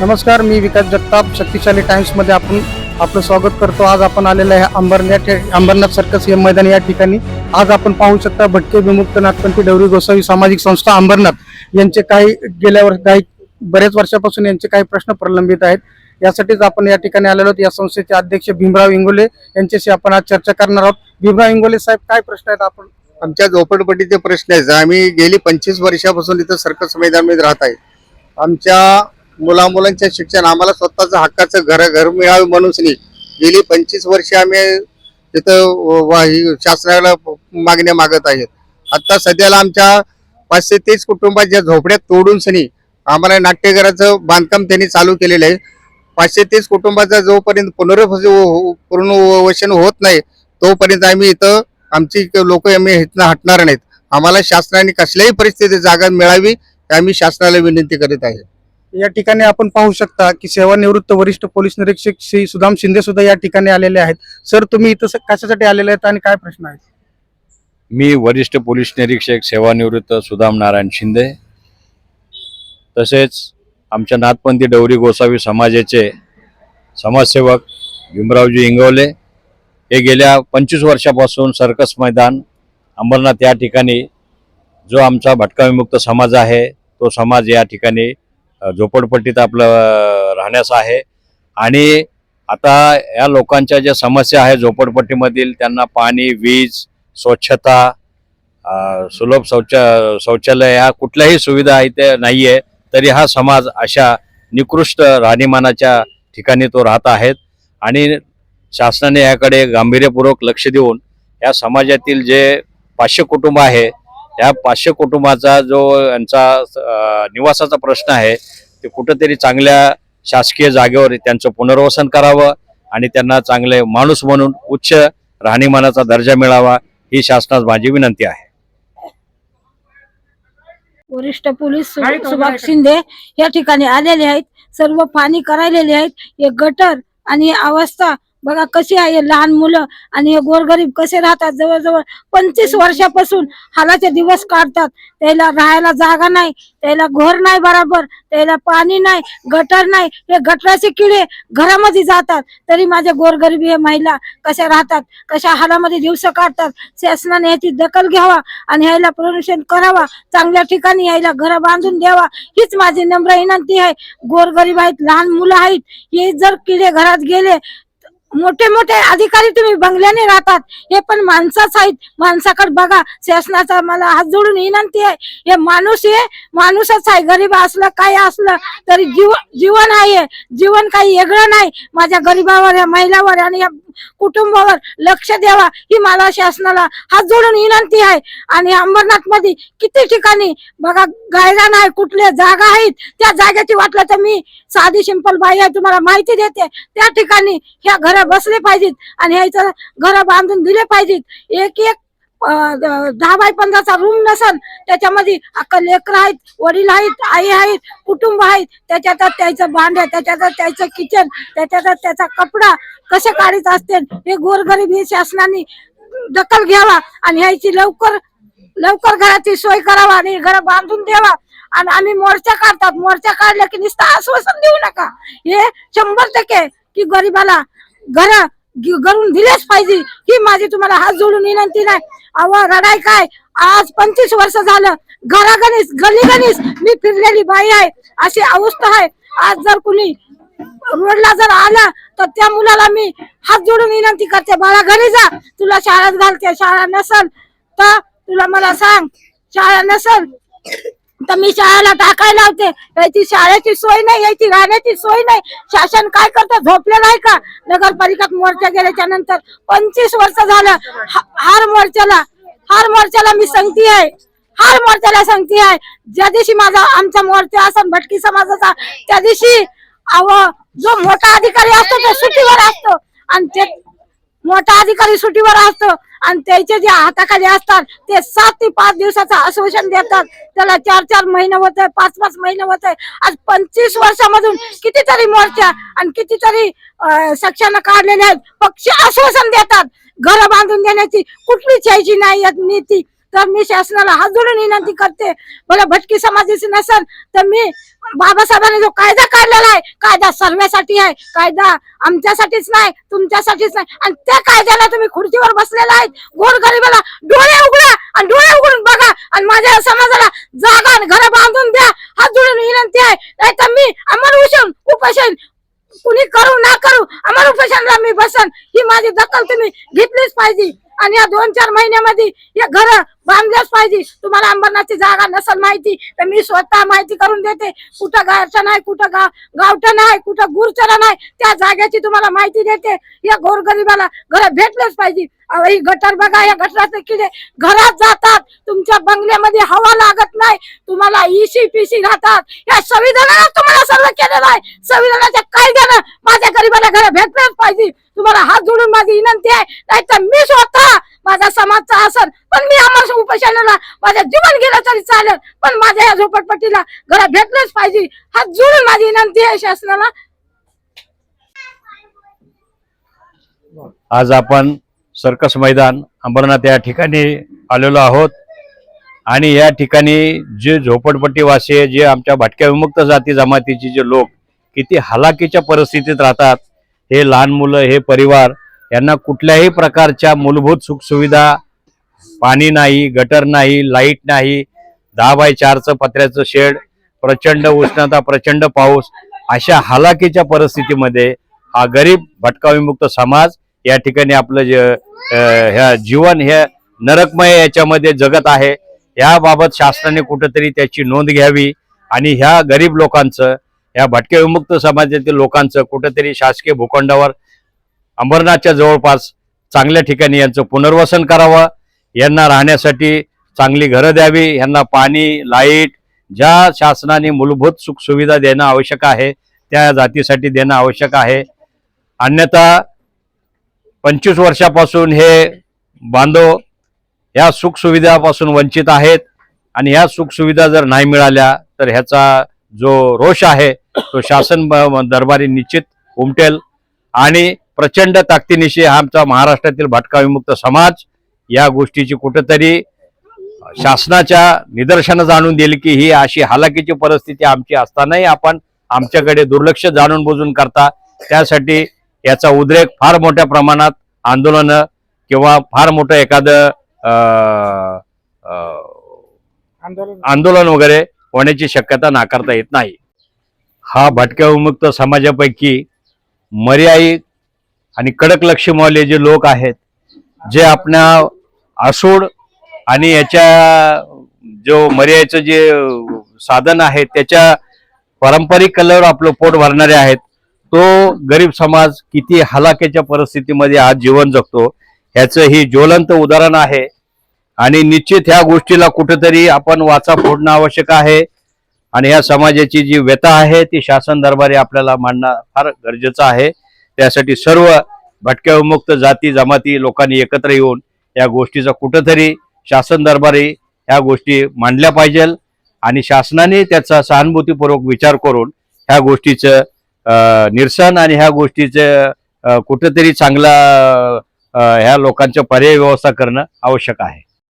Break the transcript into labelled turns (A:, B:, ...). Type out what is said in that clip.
A: नमस्कार मी विकास जगताप शक्तिशाली टाइम्समध्ये आपण आपलं स्वागत करतो. आज आपण आलेलं आहे अंबरनाथ अंबरनाथ सर्कस हे मैदान या ठिकाणी. आज आपण पाहू शकता भटके विमुक्त नाथपंथी डवरी गोसावी सामाजिक संस्था अंबरनाथ यांचे काही गेल्या वर्ष काही बऱ्याच वर्षापासून यांचे काही प्रश्न प्रलंबित आहेत. यासाठीच आपण या ठिकाणी आलेलो आहोत. या संस्थेचे अध्यक्ष भीमराव इंगोले यांच्याशी आपण आज चर्चा करणार आहोत. भीमराव इंगोले साहेब काय प्रश्न आहेत आपण?
B: आमच्या झोपडपट्टीचे प्रश्न आहेत. आम्ही गेली पंचवीस वर्षापासून इथं सर्कस मैदानामध्ये राहत आहे. आमच्या मुला मुलांच्या शिक्षण आम्हाला स्वतःचं हक्काचं घर घर मिळावं नाही. गेली पंचवीस वर्षे आम्ही तिथं शासनाला मागण्या मागत आहेत. आता सध्याला आमच्या पाचशे तीस कुटुंबाच्या झोपड्या तोडून सनी आम्हाला नाट्यघराचं बांधकाम त्यांनी चालू केलेलं आहे. पाचशे तीस कुटुंबाचा जोपर्यंत पुनर्वस पुनर्वसन होत नाही तोपर्यंत आम्ही इथं आमची लोक आम्ही इथनं हटणार नाहीत. आम्हाला शासनाने कसल्याही परिस्थितीत जागा मिळावी ही आम्ही शासनाला विनंती करीत आहे.
A: या ठिकाणी आपण पाहू शकता की सेवानिवृत्त वरिष्ठ पोलीस निरीक्षक श्री सुदाम शिंदे सुद्धा या ठिकाणी आलेले आहेत. सर तुम्ही इथं कशासाठी आलेले आहेत आणि काय प्रश्न आहेत?
C: मी वरिष्ठ पोलीस निरीक्षक सेवानिवृत्त सुदाम नारायण शिंदे. तसेच आमच्या नाथपंथी डवरी गोसावी समाजाचे समाजसेवक भीमरावजी इंगवले हे गेल्या पंचवीस वर्षापासून सर्कस मैदान अंबरनाथ या ठिकाणी जो आमचा भटकाविमुक्त समाज आहे तो समाज या ठिकाणी झोपडपट्टीत आपलं राहण्यास आहे. आणि आता या लोकांच्या ज्या समस्या आहे झोपडपट्टीमधील त्यांना पाणी वीज स्वच्छता सुलभ शौच शौचालय या कुठल्याही सुविधा इथे नाही आहे तरी हा समाज अशा निकृष्ट राहणीमानाच्या ठिकाणी तो राहत आहेत. आणि शासनाने याकडे गांभीर्यपूर्वक लक्ष देऊन या समाजातील जे पाचशे कुटुंब आहे या पाचशे कुटुंबाचा जो यांचा निवासाचा प्रश्न आहे ते कुठंतरी चांगल्या शासकीय जागेवर त्यांचं पुनर्वसन करावं आणि त्यांना चांगले माणूस म्हणून उच्च राहणीमानाचा दर्जा मिळावा ही शासनास माझी विनंती आहे.
D: वरिष्ठ पोलीस सुभाष शिंदे या ठिकाणी आलेले आहेत. सर्व पाणी करायलेले आहेत. हे गटर आणि अवस्था बघा कशी आहे हे लहान मुलं आणि हे गोरगरीब कसे राहतात जवळजवळ पंचवीस वर्षापासून हालाचे दिवस काढतात. त्याला राहायला जागा नाही त्याला घर नाही बरोबर त्याला पाणी नाही गटर नाही. हे गटराचे किडे घरामध्ये जातात. तरी माझ्या गोरगरीबी हे महिला कशा राहतात कशा हालामध्ये दिवस काढतात शासनाने याची दखल घ्यावा आणि ह्याला प्रदूषण करावा चांगल्या ठिकाणी यायला घर बांधून द्यावा. हीच माझी नम्र विनंती आहे. गोरगरीब आहेत लहान मुलं आहेत हे जर किडे घरात गेले मोठे मोठे अधिकारी तुम्ही बंगल्याने राहतात. हे पण माणसाच आहेत. माणसाकडे बघा शासनाचा मला हात जोडून विनंती आहे. हे माणूस हे माणूसच आहे. गरीब असलं काय असलं तरी जीव जीवन आहे जीवन काही वेगळं नाही. माझ्या गरीबावर या महिलावर आणि या कुटुंबावर लक्ष द्यावा ही मला शासनाला हात जोडून विनंती आहे. आणि अंबरनाथमध्ये किती ठिकाणी बघा गायरान आहे कुठल्या जागा आहेत त्या जागेची वाटलं तर मी साधी सिंपल बाई आहे तुम्हाला माहिती देते. त्या ठिकाणी ह्या घर बसले पाहिजेत आणि ह्याचं घर बांधून दिले पाहिजेत. एक एक दहा बाय पंधराचा रूम नसन. त्याच्यामध्ये अक्का लेकर आहेत वडील आहेत आई आहेत कुटुंब आहेत. त्याच्यातच त्याचं भांड्या त्याच्यातच त्याचं किचन त्याच्यातच त्याचा कपडा कसे काढीत असते हे गोरगरीब हे शासनाने दखल घ्यावा आणि ह्याची लवकर लवकर घराची सोय करावा आणि घर बांधून द्यावा. आणि आम्ही मोर्चा काढतात. मोर्चा काढला की नुसतं आश्वासन देऊ नका. हे शंभर टक्के की गरीबाला घर घरून दिलेच पाहिजे. ही माझी तुम्हाला हात जोडून विनंती नाही. अव रडाय काय? आज पंचवीस वर्ष झालं. घरागणीस गली गणीस मी फिरलेली बाई आहे. अशी अवस्था आहे. आज जर कुणी रोडला जर आला तर त्या मुलाला मी हात जोडून विनंती करते. बाळा घरी जा. तुला शाळेत घालते. शाळा नसल तर तुला मला सांग. शाळा नसल तर मी शाळेला टाकायला होते याची शाळेची सोय नाही याची राहण्याची सोय नाही. शासन काय करतं? झोपलं नाही का? नगरपालिका मोर्चा गेल्याच्यानंतर पंचवीस वर्ष झालं. हार मोर्चाला हार मोर्चाला मी सांगते आहे. हार मोर्चाला सांगते आहे. ज्या दिवशी माझा आमचा मोर्चा असन भटकी समाजाचा त्या दिवशी अव जो मोठा अधिकारी असतो तो सुट्टीवर असतो. आणि ते मोठा अधिकारी सुट्टीवर असतो आणि त्याचे जे हाताखाली असतात ते सात ते पाच दिवसाचं आश्वासन देतात. त्याला चार चार महिने होत आहे पाच पाच महिने होत आहे आज पंचवीस वर्षामधून कितीतरी मोर्चा आणि कितीतरी अं, सक्षानं काढलेले आहेत. पक्ष आश्वासन देतात. घर बांधून देण्याची कुठलीच यायची नाही नीती. तर मी शासनाला हात जोडून विनंती करते मला भटकी समाजाची नसेल तर मी बाबासाहेबांनी जो कायदा काढलेला आहे कायदा सर्वेसाठी आहे कायदा आमच्यासाठीच नाही तुमच्यासाठीच नाही आणि त्या कायद्याला तुम्ही खुर्चीवर बसलेला आहेत गोरगरीबाला डोळे उघडा आणि डोळे उघडून बघा आणि माझ्या समाजाला जागा आणि घर बांधून द्या हात जोडून विनंती आहे नाही तर मी अमर उशन उपोषण कुणी करू ना करू अमर उपोषणला मी बसन ही माझी दखल तुम्ही घेतलीच पाहिजे. आणि या दोन चार महिन्यामध्ये हे घर बांधलंच पाहिजे. तुम्हाला अंबरनाथची जागा नसेल माहिती तर मी स्वतः माहिती करून देते. कुठं गावचं नाही कुठं गाव गावठं नाही कुठं गुरचरा नाही त्या जागेची तुम्हाला माहिती देते. या गोरगरिबाला घर भेटलंच पाहिजे. ही गटर बघा या गटराचे किडे घरात जातात. तुमच्या बंगल्यामध्ये हवा लागत नाही. तुम्हाला इशी पिशी राहतात. या संविधानानं तुम्हाला सर्व केलेलं आहे. संविधानाच्या कायद्यानं माझ्या गरीबाला घर भेटलंच पाहिजे. तुम्हाला हात जोडून माझी विनंती आहे नाहीतर मी स्वतः माझा समाजचा असन पण मी आम्हाला उपोषणाला माझ्या जीवन गेलं तरी चालेल पण माझ्या या झोपडपट्टीला घरा भेटलंच पाहिजे. हात जोडून माझी विनंती आहे शासनाला.
C: आज आपण सर्कस मैदान अंबरनाथ या ठिकाणी आलेलो आहोत. आणि या ठिकाणी जे झोपडपट्टीवासी आहे, जे आमच्या भटक्या विमुक्त जाती जमातीचे जे लोक किती हलाखीच्या परिस्थितीत राहतात हे लहान मुलं हे परिवार यांना कुठल्याही प्रकारच्या मूलभूत सुखसुविधा पाणी नाही गटर नाही लाइट नाही दहा बाय चारचं पत्र्याचं शेड प्रचंड उष्णता प्रचंड पाऊस अशा हालाकीच्या परिस्थितीमध्ये हा गरीब भटकाविमुक्त समाज या ठिकाणी आपलं जे ह्या जीवन हे नरकमय याच्यामध्ये जगत आहे. याबाबत शासनाने कुठंतरी त्याची नोंद घ्यावी आणि ह्या गरीब लोकांचं या भटके विमुक्त समाजातील लोकांचं कुठेतरी शासकीय भूखंडावर अंबरनाथच्या जवळपास चांगल्या ठिकाणी यांचं पुनर्वसन करावं. यांना राहण्यासाठी चांगली घरं द्यावी. यांना पाणी लाइट ज्या शासनाने मूलभूत सुखसुविधा देणं आवश्यक आहे त्या जातीसाठी देणं आवश्यक आहे. अन्यथा पंचवीस वर्षापासून हे बांधव या सुखसुविधापासून वंचित आहेत. आणि ह्या सुखसुविधा जर नाही मिळाल्या तर ह्याचा जो रोष आहे तो शासन दरबारी निश्चित उमटेल. आणि प्रचंड ताकदीनिशी हा आमचा महाराष्ट्रातील भटका विमुक्त समाज या गोष्टीची कुठेतरी शासनाच्या निदर्शनास आणून दिली की ही अशी हालाकीची परिस्थिती आमची असतानाही आपण आमच्याकडे दुर्लक्ष जाणून बुजून करता. त्यासाठी याचा उद्रेक फार मोठ्या प्रमाणात आंदोलन किंवा फार मोठं एखादं आंदोलन वगैरे होण्याची शक्यता नाकारता येत नाही. हा भटक्या विमुक्त समाजापैकी मर्यायित आणि कडक लक्षमावले जे लोक आहेत जे आपल्या आसूड आणि याच्या जो मर्यायचं जे साधन आहे त्याच्या पारंपरिक कलेवर आपलं पोट भरणारे आहेत तो गरीब समाज किती हलाखीच्या परिस्थितीमध्ये आज जीवन जगतो ह्याचं ही ज्वलंत उदाहरण आहे. आणि निश्चित ह्या गोष्टीला कुठेतरी आपण वाचा फोडणं आवश्यक आहे. आणि ह्या समाजाची जी व्यथा आहे ती शासन दरबारी आपल्याला मांडणं फार गरजेचं आहे. त्यासाठी सर्व भटक्या विमुक्त जाती जमाती लोकांनी एकत्र येऊन या गोष्टीचा कुठंतरी शासन दरबारी ह्या गोष्टी मांडल्या पाहिजेल. आणि शासनाने त्याचा सहानुभूतीपूर्वक विचार करून ह्या गोष्टीचं निरसन आणि ह्या गोष्टीचं कुठंतरी चांगला ह्या लोकांचं पर्याय व्यवस्था करणं आवश्यक आहे.